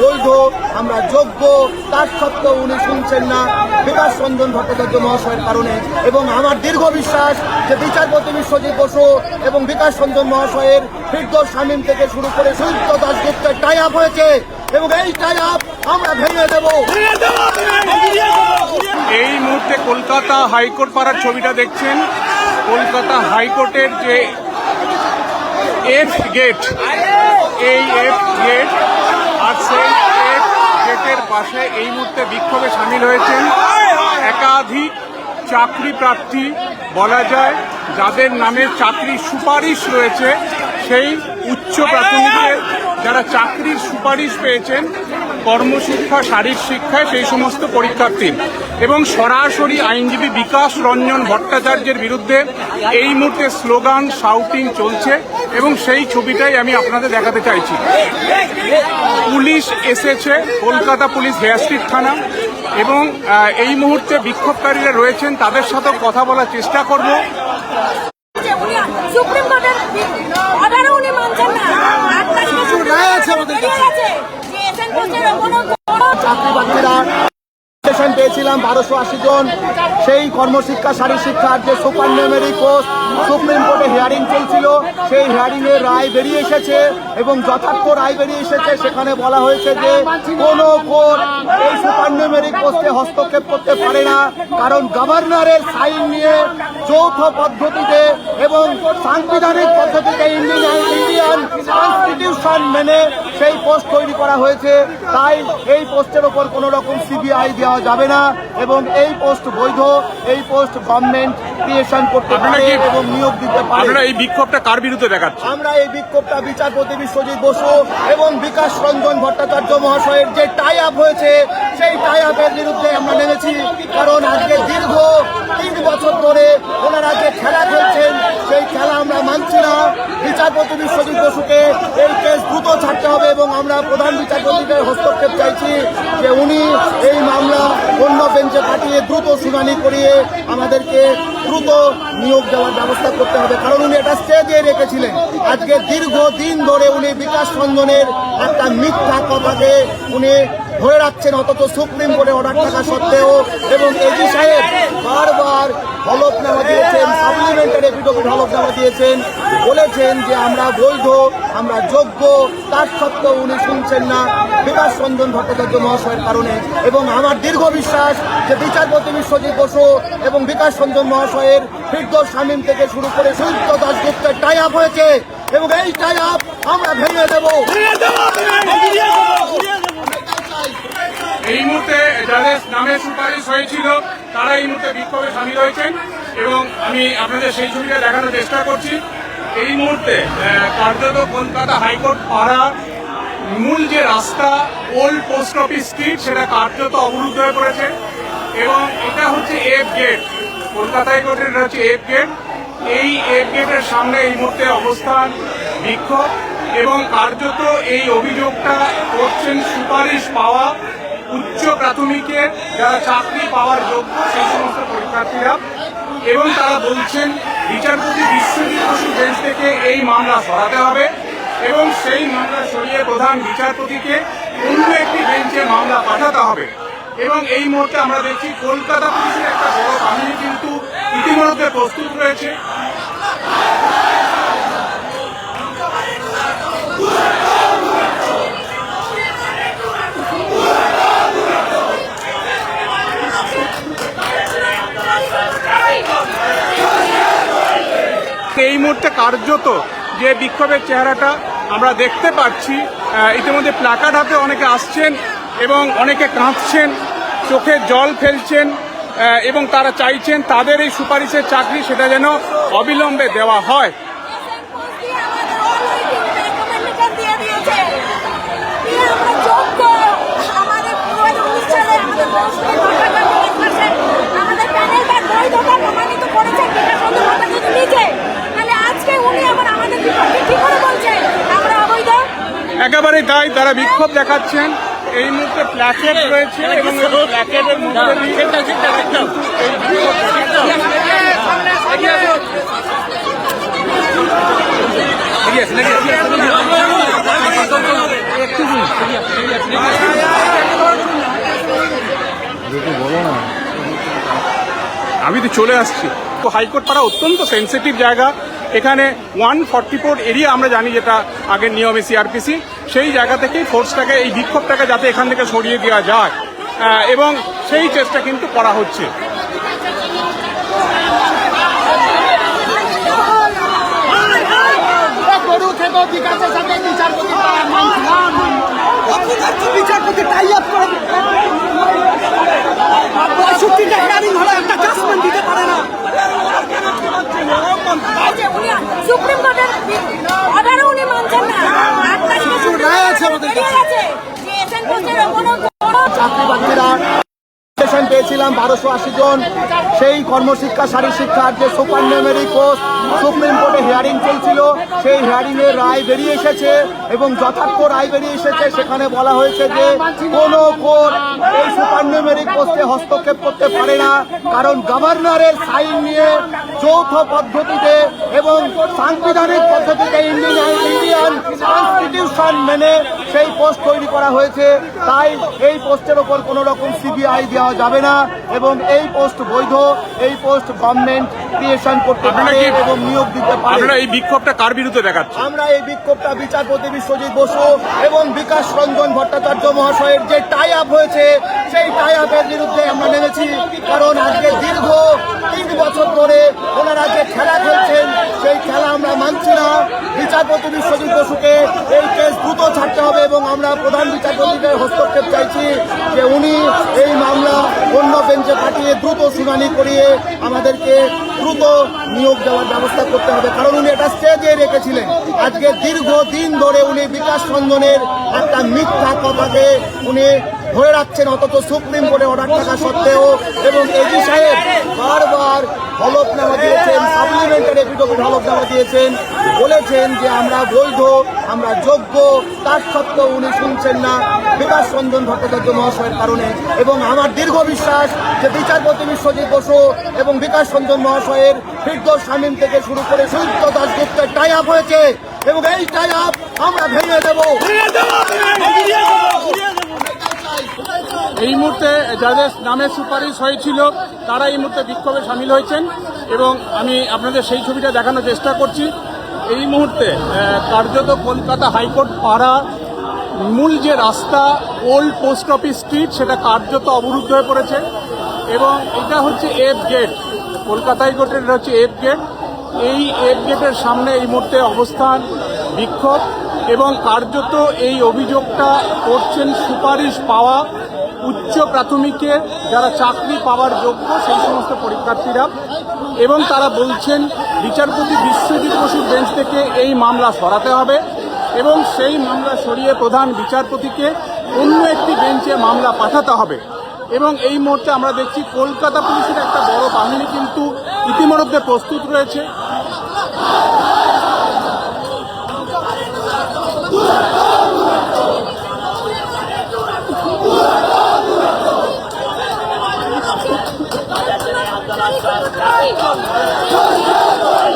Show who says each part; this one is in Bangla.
Speaker 1: বৈধ, আমরা যোগ্য, তার সত্ত্বেও উনি শুনছেন না। বিকাশ রঞ্জন ভট্টাচার্য মহাশয়ের কারণে। এবং আমার দীর্ঘ বিশ্বাস যে বিচারপতি বিশ্বজিৎ বসু এবং বিকাশ রঞ্জন মহাশয়ের ফিরদোস শামীম থেকে শুরু করে সুযুক্ত দাসগুপ্তের টাই আপ হয়েছে। এবং এই টাই আপ আমরা ভেঙে দেবো।
Speaker 2: এই মুহূর্তে কলকাতা হাইকোর্ট পাড়ার ছবিটা দেখছেন। কলকাতা হাইকোর্টের যে এফ গেট এই এফ গেট সেই এফ গেটের পাশে এই মুহূর্তে বিক্ষোভে সামিল হয়েছেন। একাধিক চাকরি প্রার্থী বলা যায়, যাদের নামে চাকরি সুপারিশ রয়েছে। সেই উচ্চ প্রাথমিকের যারা চাকরির সুপারিশ পেয়েছেন, কর্মশিক্ষা, শারীরিক শিক্ষায় সেই সমস্ত পরীক্ষার্থী এবং সরাসরি আইনজীবী বিকাশ রঞ্জন ভট্টাচার্যের বিরুদ্ধে এই মুহূর্তে স্লোগান শাউটিং চলছে এবং সেই ছবিটাই আমি আপনাদের দেখাতে চাইছি। পুলিশ এসেছে, কলকাতা পুলিশ হেয়াস্ট্রিট থানা এবং এই মুহূর্তে বিক্ষোভকারীরা রয়েছেন, তাদের সাথে কথা বলার চেষ্টা করব।
Speaker 3: উনি সুপ্রিম কোর্টের অর্ডারও উনি মানছেন না। আট তারিখে
Speaker 1: আছে আমাদের কাছে। চাকরি বাকরিরা স্টেশন পেয়েছিলাম, বারোশো আশি জন। সেই কর্মশিক্ষা শারীর শিক্ষার যে সুপার নেমেরি কোর্স, সুপ্রিম কোর্টে হিয়ারিং চলছিল। সেই হিয়ারিং এর রায় বেরিয়ে এসেছে এবং যথার্থ রায় বেরিয়ে এসেছে, সেখানে বলা হয়েছে যে কোনো কোর্ট এই সুপার নিউমেরিক পোস্টে হস্তক্ষেপ করতে পারে না। কারণ গভর্নরের সাইন নিয়ে যৌথ পদ্ধতিতে এবং সাংবিধানিক পদ্ধতিতে ইন্ডিয়ান ইন্ডিয়ান কনস্টিটিউশন মেনে সেই পোস্ট তৈরি করা হয়েছে। তাই এই পোস্টের ওপর কোনো রকম সিবিআই দেওয়া যাবে না এবং এই পোস্ট বৈধ এই পোস্ট গভর্নমেন্ট ক্রিয়েশন করতে পারে এবং নিয়োগ দিতে পারে।
Speaker 2: এই বিক্ষোভটা কার বিরুদ্ধে দেখাচ্ছেন?
Speaker 1: আমরা এই বিক্ষোভটা বিচারপতি বিশ্বজিৎ বসু এবং বিকাশ রঞ্জন ভট্টাচার্য মহাশয়ের যে টাই আপ হয়েছে সেই টাই আপের বিরুদ্ধে আমরা নেমেছি। কারণ আজকে দীর্ঘ তিন বছর ধরে ওনারা যে খেলা খেলছেন সেই খেলা আমরা মানছি না। বিচারপতি বিশ্বজিৎ বসুকে এই কেস দ্রুত ছাড়তে হবে এবং আমরা প্রধান বিচারপতিদের হস্তক্ষেপ চাইছি যে উনি এই মামলা অন্য বেঞ্চে পাঠিয়ে দ্রুত শুনানি করিয়ে আমাদেরকে দ্রুত নিয়োগ দেওয়ার ব্যবস্থা করতে হবে। কারণ উনি এটা স্টে দিয়ে রেখেছিলেন। আজকে দীর্ঘ দিন ধরে উনি বিকাশ রঞ্জনের একটা মিথ্যা কথাকে উনি ধরে রাখছেন, অথচ সুপ্রিম কোর্টে অর্ডার থাকা সত্ত্বেও। এবং এজি সাহেব বারবার হলফনামা দিয়েছেন সাপ্লিমেন্টারি এফিডেভিট হলফনামা দিয়েছেন। বলেছেন যে আমরা বৈধ, আমরা যোগ্য, তার সত্ত্বেও উনি শুনছেন না। বিকাশ রঞ্জন ভট্টাচার্য মহাশয়ের কারণে। এবং আমার দীর্ঘ বিশ্বাস যে বিচারপতি বিশ্বজিৎ বসু এবং বিকাশ রঞ্জন মহাশয়ের ফিরদোস শামীম থেকে শুরু করে সুযুক্ত দাসগুপ্তের টাই আপ হয়েছে। এবং এই টাই আপ আমরা ভেঙে দেবো।
Speaker 2: এই মুহূর্তে যাদের নামে সুপারিশ হয়েছিল, তারা এই মুহূর্তে বিক্ষোভে সামিল হয়েছেন এবং আমি আপনাদের সেই ছবিটা দেখানোর চেষ্টা করছি। এই মুহূর্তে কার্যত কলকাতা হাইকোর্ট পাড়া মূল যে রাস্তা ওল্ড পোস্ট অফিস স্ট্রিট সেটা কার্যত অবরুদ্ধ হয়ে পড়েছে এবং এটা হচ্ছে এফ গেট কলকাতা হাইকোর্টের এটা হচ্ছে এফ গেট এই এফ গেটের সামনে এই মুহূর্তে অবস্থান বিক্ষোভ এবং কার্যত এই অভিযোগটা করছেন সুপারিশ পাওয়া প্রাথমিকে যারা চাকরি পাওয়ার যোগ্য, সেই সমস্ত পরীক্ষার্থীরা। এবং তারা বলছেন, বিচারপতি বিশ্বজিৎ বেঞ্চ থেকে এই মামলা সরাতে হবে। এবং সেই মামলা সরিয়ে প্রধান বিচারপতিকে অন্য একটি বেঞ্চে মামলা পাঠাতে হবে। এবং এই মুহূর্তে আমরা দেখছি, কলকাতা পুলিশের একটা বড় বাহিনী কিন্তু ইতিমধ্যে প্রস্তুত রয়েছে মুহূর্তে কার্যত যে বিক্ষোভের চেহারাটা আমরা দেখতে পাচ্ছি ইতিমধ্যে প্লাকার্ড হাতে অনেকে আসছেন এবং অনেকে কাঁদছেন, চোখে জল ফেলছেন এবং তারা চাইছেন তাদের এই সুপারিশের চাকরি সেটা যেন অবিলম্বে দেওয়া হয়
Speaker 3: রেকমেন্ডেশন দিয়ে দিয়েছে দিয়ে আমরা যোগ্য আমাদের দু হাজার উনিশ সালে আমাদের পৌরসভা ঘটনা ঘটেছে আমাদের প্যানেল বা বৈধতা প্রমাণিত করেছে বিকাশ চন্দ্র ভট্টাচার্য নিজে তাহলে আজকে উনি আবার আমাদের বিপক্ষে কি করে বলছেন আমরা অবৈধ
Speaker 2: একেবারে তাই তারা বিক্ষোভ দেখাচ্ছেন। এই মুহূর্তে প্ল্যাকেট রয়েছে এবং প্ল্যাকেটের। আমি তো চলে আসছি। তো হাইকোর্ট পাড়া অত্যন্ত সেন্সিটিভ জায়গা। এখানে ওয়ান ফর্টি ফোর এরিয়া আমরা জানি যেটা আগের নিয়মে সিআরপিসি সেই জায়গা থেকেই ফোর্সটাকে এই বিক্ষোভটাকে যাতে এখান থেকে সরিয়ে দেওয়া যায়। এবং সেই চেষ্টা কিন্তু করা হচ্ছে
Speaker 1: গরু থেকে বিকাশের সাথে বিচারপতি
Speaker 4: বিচারপতি টাই আপ করে পঁয়ষট্টিটা হিয়ারিং হলো একটা জাজমেন্ট দিতে পারে না
Speaker 3: এই যে উনি সুপ্রিম কোর্টের অর্ডারও উনি মানছেন না আট তারিখে সুপ্রিম
Speaker 4: রায় আছে আমাদের
Speaker 3: বেরিয়ে গেছে যে এসএন কোচের কোনো কোনো
Speaker 1: চাকরি বাকরিরা নোটিফিকেশন বারোশো আশি জন। সেই কর্মশিক্ষা শারীর শিক্ষার যে সুপার মেমোরি কোর্স সুপ্রিম কোর্টে হিয়ারিং চলছিল। সেই হিয়ারিং এর রায় বেরিয়ে এসেছে এবং যথার্থ রায় বেরিয়ে এসেছে, সেখানে বলা হয়েছে যে কোনো কোর্ট এই সুপার মেমোরি কোর্সে হস্তক্ষেপ করতে পারে না। কারণ গভর্নরের সাইন নিয়ে যৌথ পদ্ধতিতে এবং সাংবিধানিক পদ্ধতিতে ইন্ডিয়ান ইন্ডিয়ান কনস্টিটিউশন মেনে সেই পোস্ট তৈরি করা হয়েছে। তাই এই পোস্টের ওপর কোনো রকম সিবিআই দেওয়া যাবে না এবং এই পোস্ট বৈধ এই পোস্ট গভর্নমেন্ট ক্রিয়েশন করতে পারে এবং নিয়োগ দিতে পারে।
Speaker 2: আপনারা এই বিক্ষোভটা কার বিরুদ্ধে দেখাচ্ছেন?
Speaker 1: আমরা এই বিক্ষোভটা বিচারপতি বিশ্বজিৎ বসু এবং বিকাশ রঞ্জন ভট্টাচার্য মহাশয়ের যে টাই আপ হয়েছে সেই টাই আপের বিরুদ্ধে আমরা নেমেছি। কারণ আজকে দীর্ঘ তিন বছর ধরে ওনারা যে খেলা খেলছেন সেই খেলা আমরা মানছি না, বিচারপতি বিশ্বজিৎ বসুকে এই কেস দ্রুত ছাড়তে হবে এবং আমরা প্রধান বিচারপতিকে হস্তক্ষেপ চাইছি যে উনি এই মামলা অন্য বেঞ্চে পাঠিয়ে দ্রুত শুনানি করিয়ে আমাদেরকে দ্রুত নিয়োগ দেওয়ার ব্যবস্থা করতে হবে। কারণ উনি এটা স্টেজে রেখেছিলেন। আজকে দীর্ঘ দিন ধরে উনি বিকাশ রঞ্জনের একটা মিথ্যা কথাকে উনি ধরে রাখছেন, অথচ সুপ্রিম কোর্টে অর্ডার থাকা সত্ত্বেও এবং এজি সাহেব বারবার হলফনামা দিয়েছেন সাপ্লিমেন্টারি এফিডেভিট হলফনামা দিয়েছেন, বলেছেন যে আমরা বৈধ, আমরা যোগ্য, তার সত্ত্বেও উনি শুনছেন না। বিকাশ রঞ্জন ভট্টাচার্য মহাশয়ের কারণে এবং আমার দীর্ঘ বিশ্বাস যে বিচারপতি বিশ্বজিৎ বসু এবং বিকাশ রঞ্জন মহাশয়ের ফিরদোস শামীম থেকে শুরু করে সুযুক্ত দাসগুপ্তের টাই আপ হয়েছে এবং এই টাই আপ আমরা ভেঙে দেবো।
Speaker 2: এই মুহূর্তে যাদের নামে সুপারিশ হয়েছিল, তারা এই মুহূর্তে বিক্ষোভে সামিল হয়েছেন এবং আমি আপনাদের সেই ছবিটা দেখানোর চেষ্টা করছি। এই মুহূর্তে কার্যত কলকাতা হাইকোর্ট পাড়া মূল যে রাস্তা, ওল্ড পোস্ট অফিস স্ট্রিট, সেটা কার্যত অবরুদ্ধ হয়ে পড়েছে এবং এটা হচ্ছে এফ গেট। কলকাতা হাইকোর্টের এটা হচ্ছে এফ গেট। এই এফ গেটের সামনে এই মুহূর্তে অবস্থান, বিক্ষোভ এবং কার্যত এই অভিযোগটা করছেন সুপারিশ পাওয়া উচ্চ প্রাথমিকে যারা চাকরি পাওয়ার যোগ্য, সেই সমস্ত পরীক্ষার্থীরা। এবং তারা বলছেন, বিচারপতি বিশ্বজিৎ বসুর বেঞ্চ থেকে এই মামলা সরাতে হবে এবং সেই মামলা সরিয়ে প্রধান বিচারপতিকে অন্য একটি বেঞ্চে মামলা পাঠাতে হবে। এবং এই মুহূর্তে আমরা দেখছি, কলকাতা পুলিশের একটা বড় বাহিনী কিন্তু ইতিমধ্যে প্রস্তুত রয়েছে। Thank you.